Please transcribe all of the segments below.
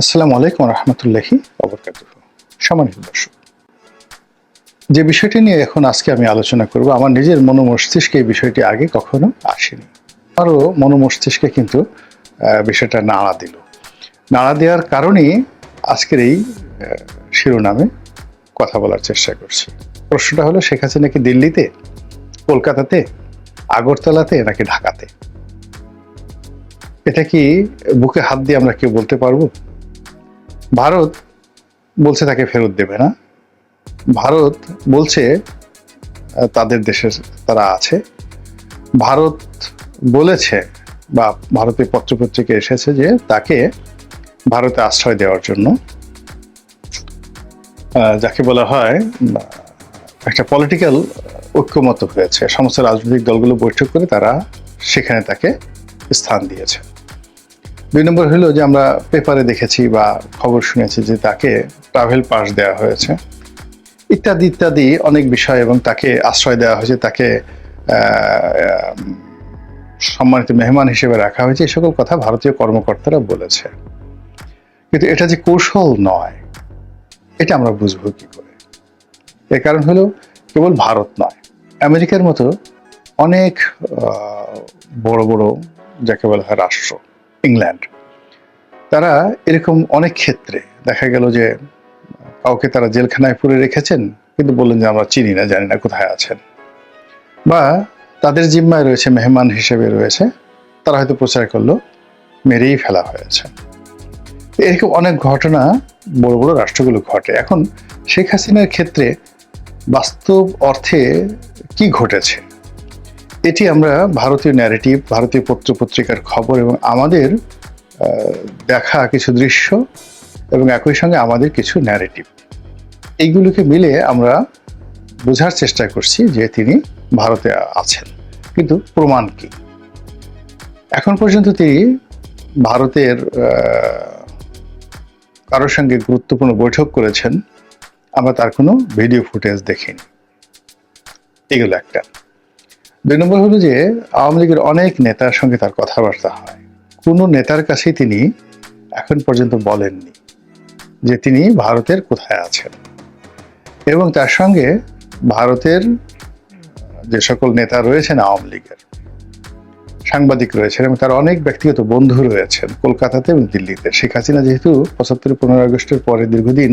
আসসালামু আলাইকুম রহমতুল্লাহি অবরকাত সম্মানিত দর্শক, যে বিষয়টি নিয়ে এখন আজকে আমি আলোচনা করব, আমার নিজের মনোমস্তিষ্কে এই বিষয়টি আগে কখনো আসেনি। আরও মনোমস্তিষ্কে কিন্তু বিষয়টা নাড়া দিল। নাড়া দেওয়ার কারণে আজকের এই শিরোনামে কথা বলার চেষ্টা করছি। প্রশ্নটা হলো, শেখ হাসিনা কি দিল্লিতে, কলকাতাতে, আগরতলাতে নাকি ঢাকাতে? এটা কি বুকে হাত দিয়ে আমরা কেউ বলতে পারব? ভারত বলছে তাকে ফেরত দেবে না। ভারত বলছে তাদের দেশে তারা আছে। ভারত বলেছে বা ভারতের পত্রপত্রিকা এসেছে যে তাকে ভারতে আশ্রয় দেওয়ার জন্য যাকে বলা হয় একটা পলিটিক্যাল ঐক্যমত হয়েছে। সমস্ত রাজনৈতিক দলগুলো বৈঠক করে তারা সেখানে তাকে স্থান দিয়েছে। দুই নম্বর হলো যে আমরা পেপারে দেখেছি বা খবর শুনেছি যে তাকে ট্রাভেল পাস দেওয়া হয়েছে। ইত্যাদি ইত্যাদি অনেক বিষয় এবং তাকে আশ্রয় দেওয়া হয়েছে, তাকে সম্মানিত মেহমান হিসেবে রাখা হয়েছে। এই সকল কথা ভারতীয় কর্মকর্তারা বলেছে। কিন্তু এটা যে কৌশল নয়, এটা আমরা বুঝব কি করে? এর কারণ হলো কেবল ভারত নয়, আমেরিকার মতো অনেক বড় বড়, যাকে বলা হয় রাষ্ট্র। ইংল্যান্ড। তারা এরকম অনেক ক্ষেত্রে দেখা গেল যে, কাউকে তারা জেলখানায় পুরে রেখেছেন, কিন্তু বললেন যে আমরা চিনি না, জানি না কোথায় আছেন। বা তাদের জিম্মায় রয়েছে, মেহমান হিসেবে রয়েছে, তারা হয়তো প্রচার করল, মেরেই ফেলা হয়েছে। এরকম অনেক ঘটনা বড় বড় রাষ্ট্রগুলো ঘটে। এখন শেখ হাসিনার ক্ষেত্রে বাস্তব অর্থে কি ঘটেছে? এটি আমরা ভারতীয় ন্যারেটিভ ভারতীয় পত্রপত্রিকার খবর এবং আমাদের দেখা কিছু দৃশ্য এবং একই সঙ্গে আমাদের কিছু ন্যারেটিভ এইগুলোকে মিলে আমরা বোঝার চেষ্টা করছি যে তিনি ভারতে আছেন। কিন্তু প্রমাণ কি? এখন পর্যন্ত তিনি ভারতের কারোর সঙ্গে গুরুত্বপূর্ণ বৈঠক করেছেন। আমরা তার কোনো ভিডিও ফুটেজ দেখিনি। এগুলো একটা। দুই নম্বর হলো যে আওয়ামী লীগের অনেক নেতার সঙ্গে তার কথাবার্তা হয়। কোনো নেতার কাছেই তিনি এখন পর্যন্ত বলেননি যে তিনি ভারতের কোথায় আছেন। এবং তার সঙ্গে ভারতের যে সকল নেতা রয়েছেন আওয়ামী লীগের, সাংবাদিক রয়েছেন এবং তার অনেক ব্যক্তিগত বন্ধু রয়েছেন কলকাতাতে এবং দিল্লিতে। শেখ হাসিনা যেহেতু পঁচাত্তর পনেরো আগস্টের পরে দীর্ঘদিন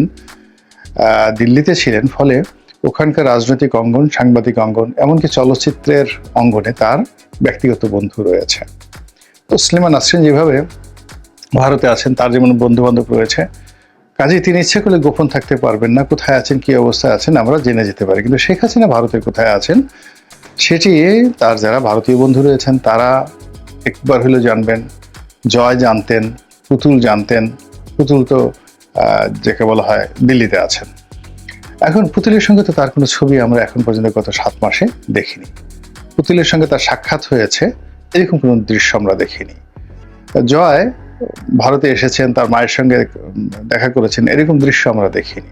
দিল্লিতে ছিলেন, ফলে ওখানকার রাজনৈতিক অঙ্গন, সাংবাদিক অঙ্গন, এমনকি চলচ্চিত্রের অঙ্গনে তার ব্যক্তিগত বন্ধু রয়েছে। তো স্লিমা নাসরিন যেভাবে ভারতে আছেন, তার যেমন বন্ধু বান্ধব রয়েছে, কাজেই তিনি ইচ্ছে করলে গোপন থাকতে পারবেন না, কোথায় আছেন, কি অবস্থায় আছেন, আমরা জেনে যেতে পারি। কিন্তু শেখ হাসিনা ভারতের কোথায় আছেন, সেটি তার যারা ভারতীয় বন্ধু রয়েছেন, তারা একবার হলেও জানবেন, জয় জানতেন, পুতুল জানতেন, পুতুল তো যাকে বলা হয় দিল্লিতে আছেন। এখন পুতুলের সঙ্গে তো তার কোনো ছবি আমরা এখন পর্যন্ত গত সাত মাসে দেখিনি। পুতুলের সঙ্গে তার সাক্ষাৎ হয়েছে, এরকম কোনো দৃশ্য আমরা দেখিনি। জয় ভারতে এসেছেন, তার মায়ের সঙ্গে দেখা করেছেন, এরকম দৃশ্য আমরা দেখিনি।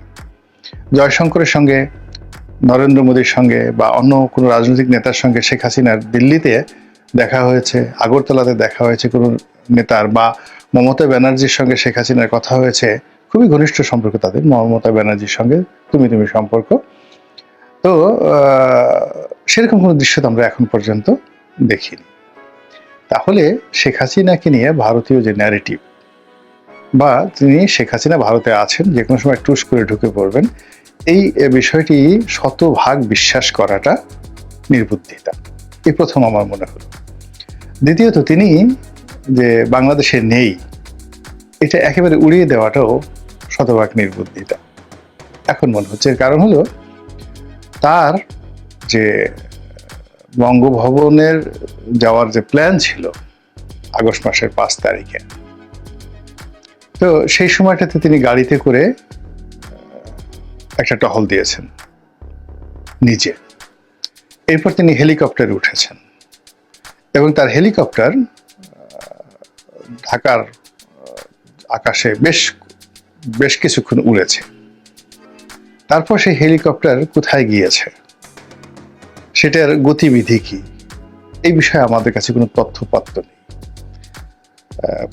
জয়শঙ্করের সঙ্গে, নরেন্দ্র মোদীর সঙ্গে বা অন্য কোনো রাজনৈতিক নেতার সঙ্গে শেখ হাসিনার দিল্লিতে দেখা হয়েছে, আগরতলাতে দেখা হয়েছে কোনো নেতার বা মমতা ব্যানার্জির সঙ্গে শেখ হাসিনার কথা হয়েছে খুবই ঘনিষ্ঠ সম্পর্ক তাদের, মমতা ব্যানার্জির সঙ্গে তুমি তুমি সম্পর্ক। তো সেরকম কোনো দৃশ্য তো আমরা এখন পর্যন্ত দেখিনি। তাহলে শেখ হাসিনাকে নিয়ে ভারতীয় যে ন্যারেটিভ বা তিনি শেখ হাসিনা ভারতে আছেন, যে কোনো সময় টুস করে ঢুকে পড়বেন, এই বিষয়টি শতভাগ বিশ্বাস করাটা নির্বুদ্ধিতা। এই প্রথম আমার মনে হলো। দ্বিতীয়ত তিনি যে বাংলাদেশে নেই, এটা একেবারে উড়িয়ে দেওয়াটাও শতভাগ নির্বুদ্ধিতা। এখন মনে হচ্ছে এর কারণ হলো তার যে বঙ্গভবনের যাওয়ার যে প্ল্যান ছিল আগস্ট মাসের পাঁচ তারিখে, তো সেই সময়টাতে তিনি গাড়িতে করে একটা টহল দিয়েছেন নিজে। এরপর তিনি হেলিকপ্টারে উঠেছেন এবং তার হেলিকপ্টার ঢাকার আকাশে বেশ বেশ কিছুক্ষণ উড়েছে। তারপর সেই হেলিকপ্টার কোথায় গিয়েছে? সেটার গতিবিধি কি? এই বিষয়ে আমাদের কাছে কোনো তথ্যপত্র নেই।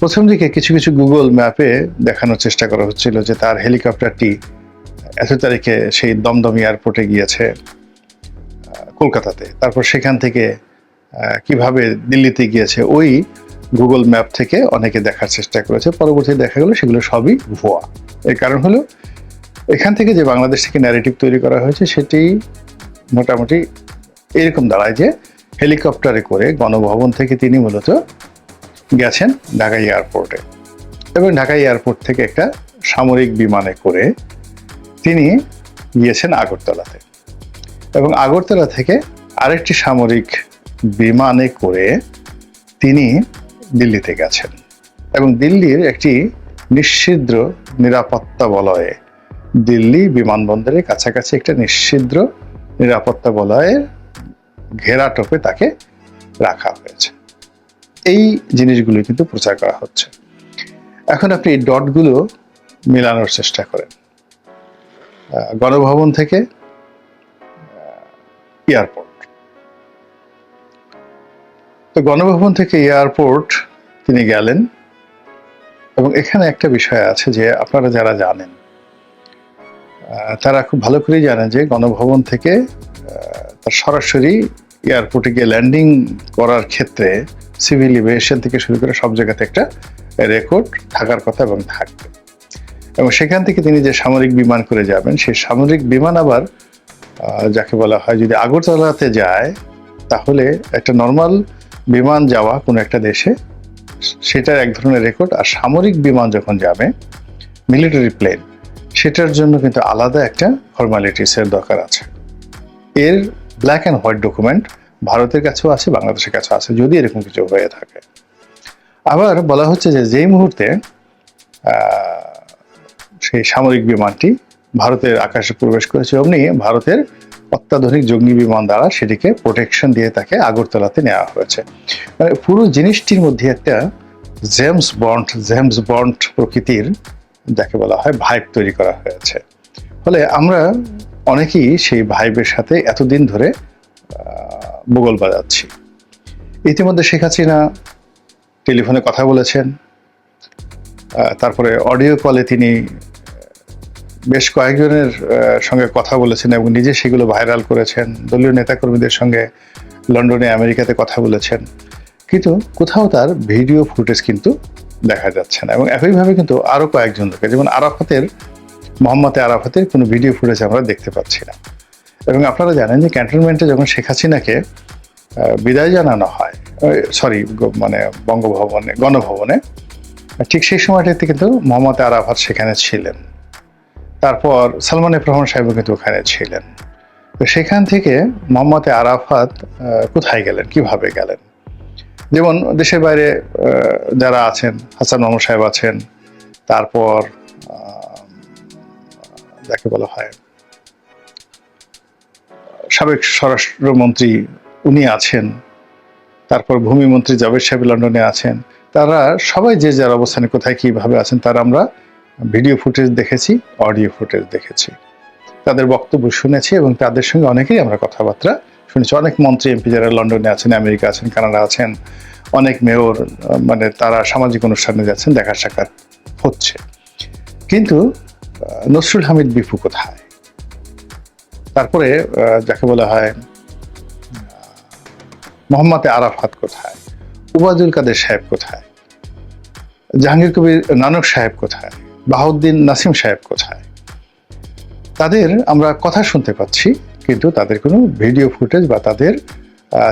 প্রথম দিকে কিছু কিছু গুগল ম্যাপে দেখানোর চেষ্টা করা হচ্ছিল যে তার হেলিকপ্টারটি এত তারিখে সেই দমদম এয়ারপোর্টে গিয়েছে কলকাতাতে। তারপর সেখান থেকে কীভাবে দিল্লিতে গিয়েছে, ওই গুগল ম্যাপ থেকে অনেকে দেখার চেষ্টা করেছে, পরবর্তী দেখা গেলো সেগুলো সবই ভুয়া। এর কারণ হলো, এখান থেকে যে বাংলাদেশ থেকে ন্যারেটিভ তৈরি করা হয়েছে, সেটি মোটামুটি এরকম দাঁড়ায় যে হেলিকপ্টারে করে গণভবন থেকে তিনি মূলত গেছেন ঢাকা এয়ারপোর্টে এবং ঢাকা এয়ারপোর্ট থেকে একটা সামরিক বিমানে করে তিনি গিয়েছেন আগরতলাতে। এবং আগরতলা থেকে আরেকটি সামরিক বিমানে করে তিনি দিল্লিতে গেছেন। এবং দিল্লির একটি নিশ্ছিদ্র নিরাপত্তা বলয়ে দিল্লি বিমানবন্দরের কাছাকাছি একটা নিশ্ছিদ্র নিরাপত্তা বলয়ের ঘেরাটোপে তাকে রাখা হয়েছে। এই জিনিসগুলো কিন্তু প্রচার করা হচ্ছে। এখন আপনি ডটগুলো মেলানোর চেষ্টা করেন। গণভবন থেকে এয়ারপোর্ট। তো গণভবন থেকে এয়ারপোর্ট তিনি গেলেন এবং এখানে একটা বিষয় আছে যে আপনারা যারা জানেন তারা খুব ভালো করেই জানেন যে গণভবন থেকে তার সরাসরি এয়ারপোর্টে গিয়ে ল্যান্ডিং করার ক্ষেত্রে সিভিল এভিয়েশন থেকে শুরু করে সব জায়গাতে একটা রেকর্ড থাকার কথা এবং থাকবে। এবং সেখান থেকে তিনি যে সামরিক বিমান করে যাবেন, সেই সামরিক বিমান আবার যাকে বলা হয় যদি আগরতলাতে যায়, তাহলে একটা নর্মাল বিমান যাওয়া কোনো একটা দেশে, সেটার এক ধরনের রেকর্ড আর সামরিক বিমান যখন যাবে মিলিটারি প্লেন সেটার জন্য কিন্তু আলাদা একটা ফর্মালিটিসের দরকার আছে। এর ব্ল্যাক অ্যান্ড হোয়াইট ডকুমেন্ট ভারতের কাছেও আছে, বাংলাদেশের কাছেও আছে, যদি এরকম কিছু হয়ে থাকে। আবার বলা হচ্ছে যে যেই মুহূর্তে সেই সামরিক বিমানটি ভারতের আকাশে প্রবেশ করেছে, অমনি ভারতের অত্যাধুনিক জঙ্গি বিমান দ্বারা সেটিকে প্রোটেকশন দিয়ে তাকে আগরতলাতে নেওয়া হয়েছে। মানে পুরো জিনিসটির মধ্যে একটা জেমস বন্ড জেমস বন্ড প্রকৃতির যাকে বলা হয় ভাইব তৈরি করা হয়েছে। ফলে আমরা অনেকেই সেই ভাইবের সাথে এতদিন ধরে বগল বাজাচ্ছি। ইতিমধ্যে শেখ হাসিনা টেলিফোনে কথা বলেছেন তারপরে অডিও কলে তিনি বেশ কয়েকজনের সঙ্গে কথা বলেছেন এবং নিজে সেগুলো ভাইরাল করেছেন। দলীয় নেতাকর্মীদের সঙ্গে লন্ডনে, আমেরিকাতে কথা বলেছেন। কিন্তু কোথাও তার ভিডিও ফুটেজ কিন্তু দেখা যাচ্ছে না এবং একইভাবে কিন্তু আরও কয়েকজন লোকের, যেমন আরাফাতের, মোহাম্মদ আরাফাতের কোনো ভিডিও ফুটেজ আমরা দেখতে পাচ্ছি না। এবং আপনারা জানেন যে ক্যান্টনমেন্টে যখন শেখ হাসিনাকে বিদায় জানানো হয় সরি মানে বঙ্গভবনে, গণভবনে, ঠিক সেই সময়টাতে কিন্তু মোহাম্মদ আরাফাত সেখানে ছিলেন। তারপর সালমান এফ রহমান সাহেব কিন্তু ওখানে ছিলেন। তো সেখান থেকে মোহাম্মদ আরাফাত কোথায় গেলেন? কীভাবে গেলেন? যেমন দেশের বাইরে যারা আছেন, হাসান মোহাম্মদ সাহেব আছেন, তারপর যাকে বলা হয়, সাবেক স্বরাষ্ট্রমন্ত্রী উনি আছেন, তারপর ভূমিমন্ত্রী জাভেদ সাহেব লন্ডনে আছেন, তারা সবাই যে যার অবস্থানে কোথায় কীভাবে আছেন, তারা আমরা ভিডিও ফুটেজ দেখেছি, অডিও ফুটেজ দেখেছি। তাদের বক্তব্য শুনেছি এবং তাদের সঙ্গে অনেকেই আমরা কথাবার্তা শুনেছি। অনেক মন্ত্রী এমপি যারা লন্ডনে আছেন, আমেরিকা আছেন, কানাডা আছেন, অনেক মেয়র মানে তারা সামাজিক অনুষ্ঠানে যাচ্ছেন, দেখা সাক্ষাৎ হচ্ছে। কিন্তু নসরুল হামিদ বিপু কোথায়? তারপরে যাকে বলা হয় মোহাম্মদ আরাফাত কোথায়? উবাদুল কাদের সাহেব কোথায়? জাহাঙ্গীর কবির নানক সাহেব কোথায়? বাহাউদ্দিন নাসিম সাহেব কোথায়? তাদের আমরা কথা শুনতে পাচ্ছি, কিন্তু তাদের কোনো ভিডিও ফুটেজ বা তাদের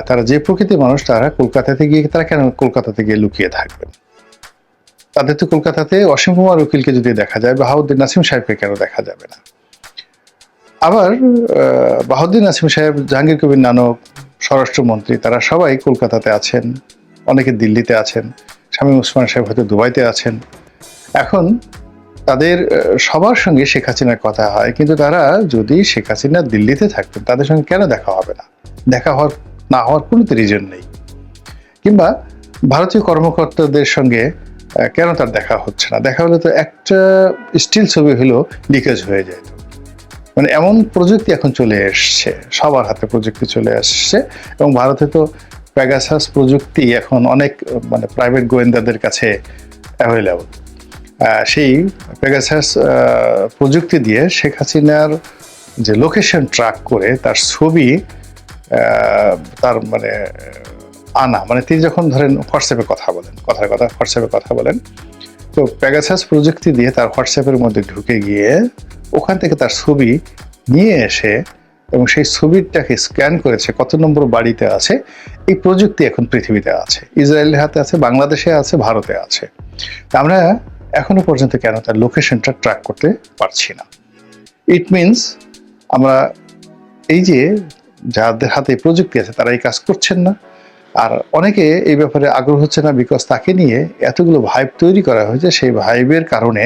তারা যে প্রকৃতির মানুষ, তারা কলকাতাতে গিয়ে, তারা কেন কলকাতাতে গিয়ে লুকিয়ে থাকবেন? তাদের তো কলকাতাতে অসীম কুমার উকিলকে যদি দেখা যায়, বাহাউদ্দিন নাসিম সাহেবকে কেন দেখা যাবে না? আবার বাহাউদ্দিন নাসিম সাহেব, জাহাঙ্গীর কবির নানক, স্বরাষ্ট্রমন্ত্রী, তারা সবাই কলকাতাতে আছেন, অনেকে দিল্লিতে আছেন স্বামী ওসমান সাহেব হয়তো দুবাইতে আছেন। এখন তাদের সবার সঙ্গে শেখ হাসিনার কথা হয়, কিন্তু তারা যদি শেখ হাসিনা দিল্লিতে থাকতেন, তাদের সঙ্গে কেন দেখা হবে না? দেখা হওয়ার, না হওয়ার কোনো রিজন নেই। কিংবা ভারতীয় কর্মকর্তাদের সঙ্গে কেন তার দেখা হচ্ছে না? দেখা হলে তো একটা স্টিল ছবি হলেও লিকেজ হয়ে যায়। মানে এমন প্রযুক্তি এখন চলে এসছে, সবার হাতে প্রযুক্তি চলে আসছে এবং ভারতে তো প্যাগাসাস প্রযুক্তি এখন অনেক মানে প্রাইভেট গোয়েন্দাদের কাছে অ্যাভেলেবল সেই প্যাগাসাস প্রযুক্তি দিয়ে শেখ হাসিনার যে লোকেশন ট্র্যাক করে তার ছবি তার মানে আনা মানে তিনি যখন ধরেন হোয়াটসঅ্যাপে কথা বলেন, কথার কথা হোয়াটসঅ্যাপে কথা বলেন, তো প্যাগাসাস প্রযুক্তি দিয়ে তার হোয়াটসঅ্যাপের মধ্যে ঢুকে গিয়ে ওখান থেকে তার ছবি নিয়ে এসে এবং সেই ছবিটাকে স্ক্যান করেছে, কত নম্বর বাড়িতে আছে, এই প্রযুক্তি এখন পৃথিবীতে আছে, ইসরায়েলের হাতে আছে, বাংলাদেশে আছে, ভারতে আছে। আমরা এখনও পর্যন্ত কেন তার লোকেশনটা ট্র্যাক করতে পারছি না। ইট মিনস আমরা এই যে যাদের হাতে প্রযুক্তি আছে, তারা এই কাজ করছেন না। আর অনেকে এই ব্যাপারে আগ্রহ হচ্ছে না বিকজ তাকে নিয়ে এতগুলো ভাইব তৈরি করা হয়েছে। সেই ভাইবের কারণে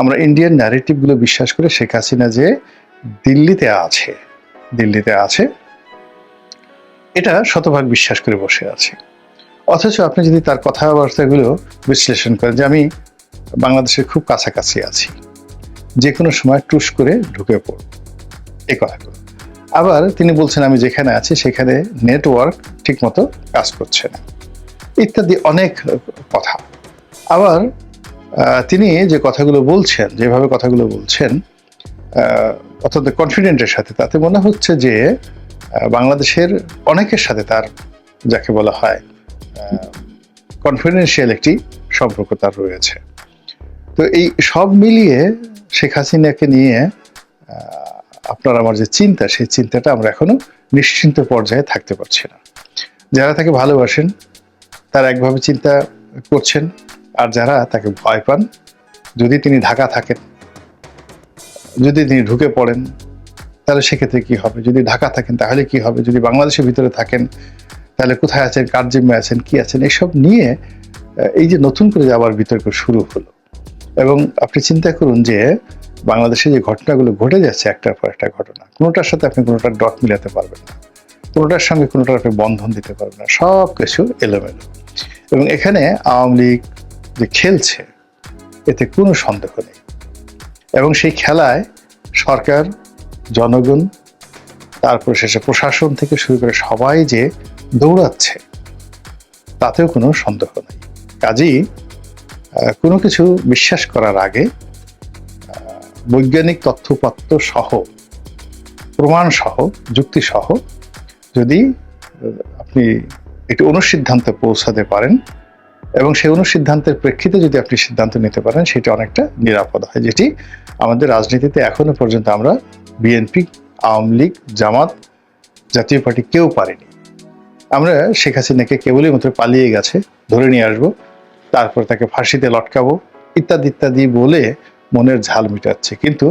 আমরা ইন্ডিয়ান ন্যারেটিভগুলো বিশ্বাস করে শেখ হাসিনা যে দিল্লিতে আছে দিল্লিতে আছে, এটা শতভাগ বিশ্বাস করে বসে আছে। অথচ আপনি যদি তার কথাবার্তাগুলো বিশ্লেষণ করেন যে আমি বাংলাদেশের খুব কাছাকাছি আছি। যে কোনো সময় টুস করে ঢুকে পড়ব। এই কথাগুলো আবার তিনি বলছেন, আমি যেখানে আছি, সেখানে নেটওয়ার্ক ঠিকমতো কাজ করছে না। ইত্যাদি অনেক কথা। আবার তিনি যে কথাগুলো বলছেন, যেভাবে কথাগুলো বলছেন অত্যন্ত কনফিডেন্টের সাথে, তাতে মনে হচ্ছে যে বাংলাদেশের অনেকের সাথে তার, যাকে বলা হয় কনফিডেন্সিয়াল একটি সম্পর্ক তার রয়েছে। তো এই সব মিলিয়ে শেখ হাসিনাকে নিয়ে আপনার আমার যে চিন্তা, সেই চিন্তাটা আমরা এখনও নিশ্চিন্ত পর্যায়ে থাকতে পারছি না। যারা তাকে ভালোবাসেন, তারা একভাবে চিন্তা করছেন, আর যারা তাকে ভয় পান, যদি তিনি ঢাকা থাকেন, যদি তিনি ঢুকে পড়েন, তাহলে সেক্ষেত্রে কি হবে? যদি ঢাকা থাকেন, তাহলে কি হবে? যদি বাংলাদেশের ভিতরে থাকেন, তাহলে কোথায় আছেন, কার জিম্মে আছেন, কি আছেন? এসব নিয়ে এই যে নতুন করে আবার বিতর্ক শুরু হলো। এবং আপনি চিন্তা করুন যে বাংলাদেশে যে ঘটনাগুলো ঘটে যাচ্ছে একটার পর একটা ঘটনা, কোনোটার সাথে আপনি কোনোটার ডট মিলাতে পারবেন না। কোনোটার সঙ্গে কোনোটার আপনি বন্ধন দিতে পারবেন না। সব কিছু এলোমেলো। এবং এখানে আওয়ামী লীগ যে খেলছে, এতে কোনো সন্দেহ নেই। এবং সেই খেলায় সরকার, জনগণ, তারপর শেষে প্রশাসন থেকে শুরু করে সবাই যে দৌড়াচ্ছে, তাতেও কোনো সন্দেহ নেই। কাজেই কোনো কিছু বিশ্বাস করার আগে বৈজ্ঞানিক তথ্যপত্র সহ, প্রমাণ সহ, যুক্তি সহ যদি আপনি একটি অনুসিদ্ধান্তে পৌঁছাতে পারেন এবং সেই অনুসিদ্ধান্তের প্রেক্ষিতে যদি আপনি সিদ্ধান্ত নিতে পারেন, সেটা অনেকটা নিরাপদ হয়, যেটি আমাদের রাজনীতিতে এখনও পর্যন্ত আমরা বিএনপি, আওয়ামী লীগ, জামাত জাতীয় পার্টি কেউ পারেনি। আমরা শেখ হাসিনাকে কেবলই মাত্র পালিয়ে গেছে, ধরে নিয়ে আসব। তারপর তাকে ফাঁসিতে লটকাবো, ইত্যাদি ইত্যাদি বলে মনের ঝাল মিটাচ্ছে। কিন্তু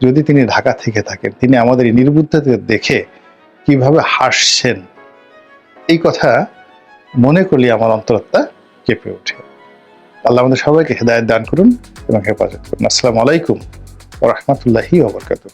যদি তিনি ঢাকা থেকে থাকেন, তিনি আমাদের এই নির্বুদ্ধতা দেখে কীভাবে হাসছেন, এই কথা মনে করলে আমার অন্তরত্বা কেঁপে ওঠে। আল্লাহ আমাদের সবাইকে হেদায়ত দান করুন এবং হেফাজত করুন। আসসালামু আলাইকুম রহমতুল্লাহি ওবরকাতুহ